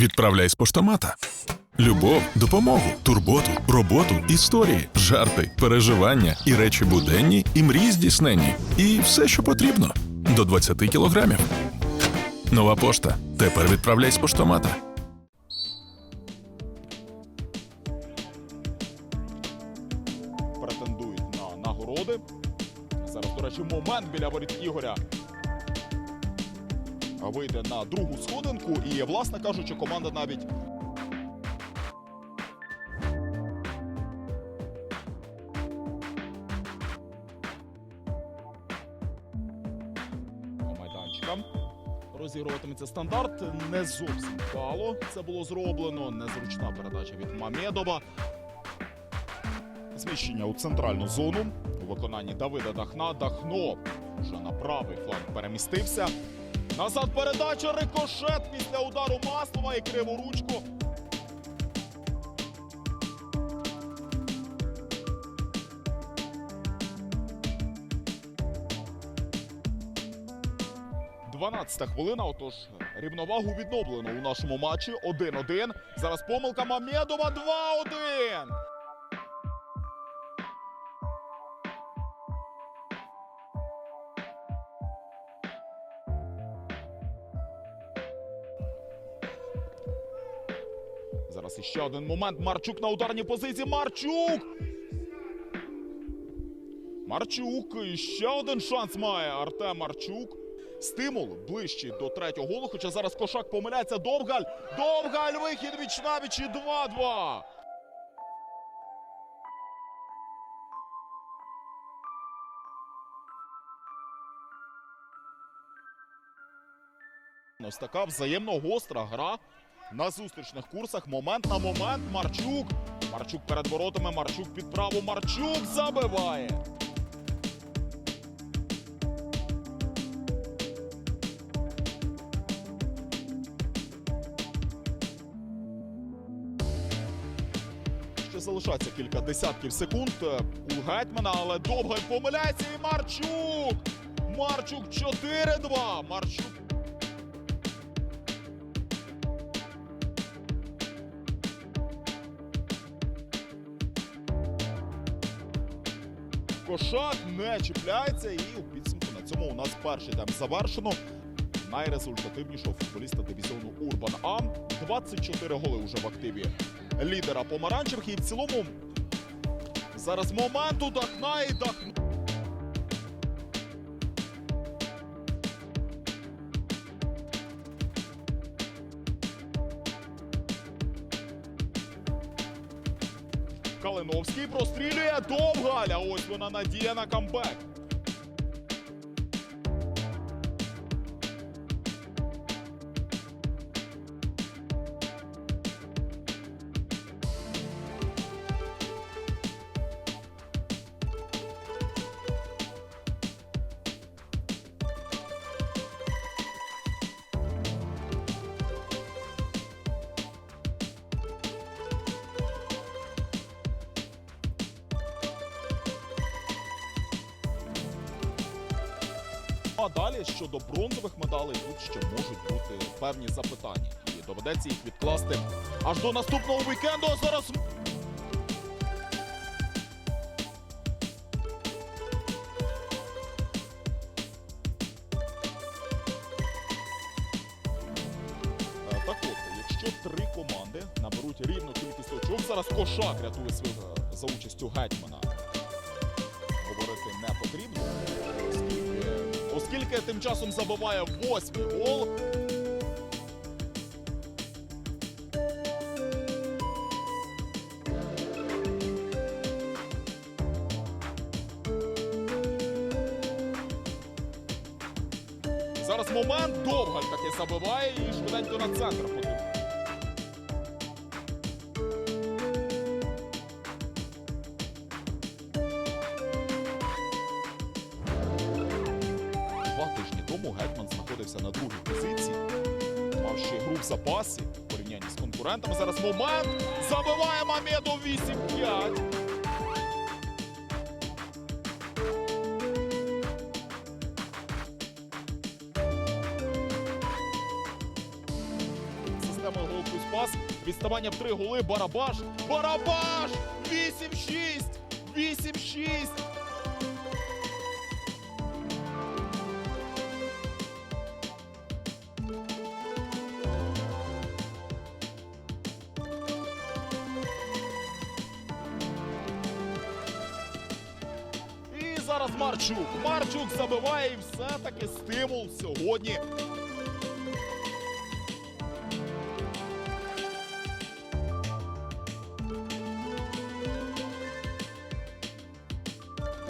відправляй з поштомата. Любов, допомогу, турботу, роботу, історії, жарти, переживання і речі буденні, і мрії здійсненні. І все, що потрібно. До 20 кілограмів. Нова пошта. Тепер відправляй з поштомата. претендують на нагороди. Зараз, до речі, момент біля воріт Ігоря. Вийде на другу сходинку, і, власне кажучи, команда навіть по майданчикам. Розігруватиметься стандарт. Не зовсім вдало це було зроблено. Незручна передача від Мамедова. Зміщення у центральну зону у виконанні Давида Дахна. Дахно вже на правий фланг перемістився. Назад передача рикошет після удару Маслова і криву ручку. Дванадцята хвилина. Отож, рівновагу відновлено у нашому матчі. 1-1. Зараз помилка Мамедова. 2-1. Зараз іще один момент. Марчук на ударній позиції. Марчук! Марчук. І ще один шанс має Артем Марчук. Стимул ближче до третього голу. Хоча зараз кошак помиляється. Довгаль. Довгаль. Вихід віч на віч і 2-2. Ось така взаємно гостра гра на зустрічних курсах. Момент на момент. Марчук. Марчук перед воротами. Марчук під праву. Марчук забиває. Ще залишається кілька десятків секунд е, у гетьмана, але довго помиляється і Марчук. Марчук 4-2. Марчук Кошак не чіпляється, і у підсумку на цьому у нас перший тайм завершено. Найрезультативнішого футболіста дивізіону Урбан А. 24 голи вже в активі лідера помаранчевих. І в цілому зараз момент у і Дахна. Калиновський прострілює Довгаля. Ось вона надія на камбек. А далі щодо бронзових медалей тут ще можуть бути певні запитання. І доведеться їх відкласти аж до наступного вікенду. А зараз Е, Так от, якщо три команди наберуть рівну кількість очок, зараз кошак рятує свою е, за участю гетьмана. Говорити не потрібно, оскільки тим часом забиває восьмий гол. Зараз момент Довгаль таки забиває і швиденько на центр потрібно. Гетьман на другій позиції. Мав ще гру в запасі в порівнянні з конкурентами. Зараз момент забиває Мамедов 8-5. Система гроку пас. Відставання в три голи. Барабаш. Барабаш! 8-6! 8-6! Зараз Марчук. Марчук забиває і все-таки стимул сьогодні.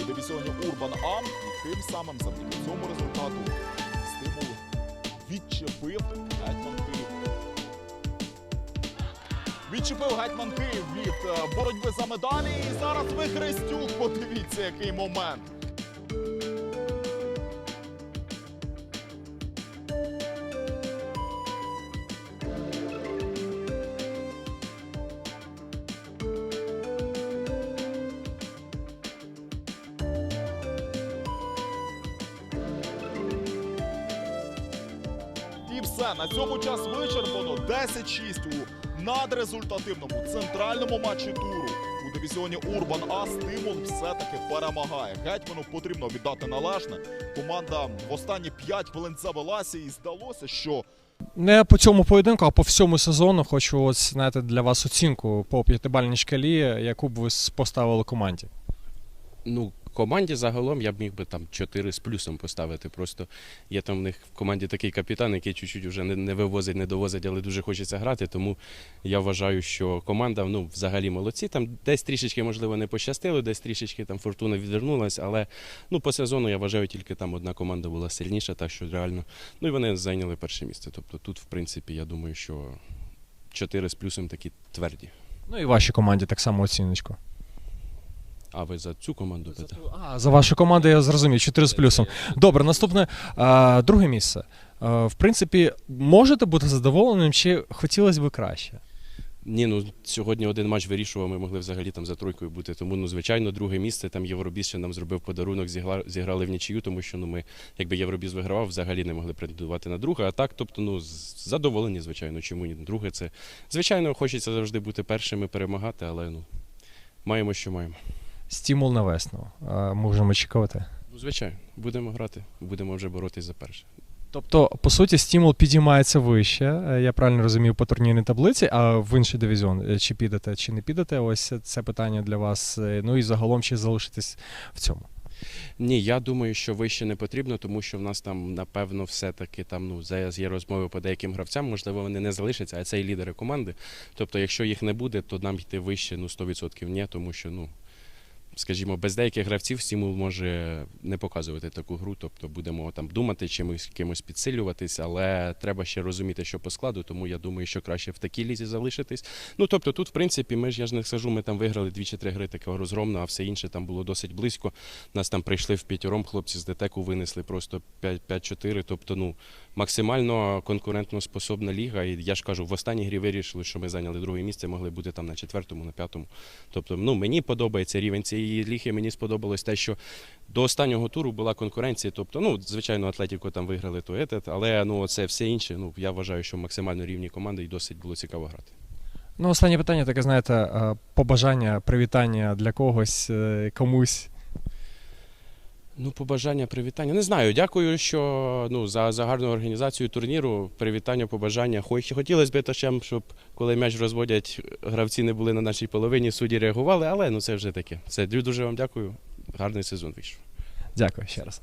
У дивізіоні Урбан Ам і тим самим завдяки цьому результату стимул відчепив гетьман Київ. Відчепив гетьман Київ від е, боротьби за медалі. І зараз Вихрестюк. Подивіться, який момент. І все, на цьому час вичерпано 10-6 у надрезультативному центральному матчі туру. У дивізіоні Урбан А стимул все-таки перемагає. Гетьману потрібно віддати належне. Команда в останні 5 хвилин завелася і здалося, що Не по цьому поєдинку, а по всьому сезону хочу ось знаєте, для вас оцінку по п'ятибальній шкалі, яку б ви поставили команді. Ну, команді загалом я б міг би там 4 з плюсом поставити. Просто є там в них в команді такий капітан, який чуть-чуть вже не, не вивозить, не довозить, але дуже хочеться грати. Тому я вважаю, що команда ну, взагалі молодці. Там десь трішечки, можливо, не пощастило, десь трішечки там фортуна відвернулась, але ну, по сезону я вважаю, тільки там одна команда була сильніша, так що реально. Ну і вони зайняли перше місце. Тобто тут, в принципі, я думаю, що 4 з плюсом такі тверді. Ну і вашій команді так само оціночку. А ви за цю команду питаєте? А, за вашу команду я зрозумів, 4 з плюсом. Добре, наступне а, друге місце. А, в принципі, можете бути задоволеним, чи хотілося б краще? Ні, ну сьогодні один матч вирішував, ми могли взагалі там за тройкою бути. Тому, ну, звичайно, друге місце. Там Євробіс ще нам зробив подарунок, зігла- зіграли в нічию, тому що ну, ми, якби Євробіс вигравав, взагалі не могли претендувати на друге. А так, тобто, ну, задоволені, звичайно, чому ні. Друге це. Звичайно, хочеться завжди бути першими, перемагати, але ну, маємо, що маємо. Стимул на весну. Можемо очікувати. Ну, звичайно, будемо грати, будемо вже боротись за перше. Тобто, по суті, стимул підіймається вище, е, я правильно розумію, по турнірній таблиці, а в інший дивізіон, е, чи підете, чи не підете, ось це питання для вас. Е, Ну і загалом чи залишитесь в цьому. Ні, я думаю, що вище не потрібно, тому що в нас там, напевно, все-таки там ну зараз є розмови по деяким гравцям. Можливо, вони не залишаться, а це і лідери команди. Тобто, якщо їх не буде, то нам йти вище ну 100% ні, тому що ну. Скажімо, без деяких гравців стимул може не показувати таку гру, тобто будемо там думати, чимось кимось підсилюватись, але треба ще розуміти, що по складу, тому я думаю, що краще в такій лізі залишитись. Ну тобто, тут, в принципі, ми ж я ж не скажу, ми там виграли дві чи три гри такого розгромно, а все інше там було досить близько. Нас там прийшли в п'ятьором, хлопці з ДТЕКу винесли просто 5-4. Тобто, ну максимально конкурентно способна ліга. І я ж кажу, в останній грі вирішили, що ми зайняли друге місце, могли бути там на четвертому, на п'ятому. Тобто, ну мені подобається рівень цієї ліги. Мені сподобалось те, що до останнього туру була конкуренція. Тобто, ну звичайно, Атлетіко там виграли то етет, але ну це все інше. Ну я вважаю, що максимально рівні команди і досить було цікаво грати. Ну, останнє питання таке, знаєте, е, побажання, привітання для когось, е, комусь. Ну, побажання, привітання. Не знаю. Дякую, що ну за, за гарну організацію турніру. Привітання, побажання. Хоч хотілося б ташем, щоб коли м'яч розводять, гравці не були на нашій половині, судді реагували, але ну це вже таке. Це дуже вам дякую. Гарний сезон вийшов. Дякую ще раз.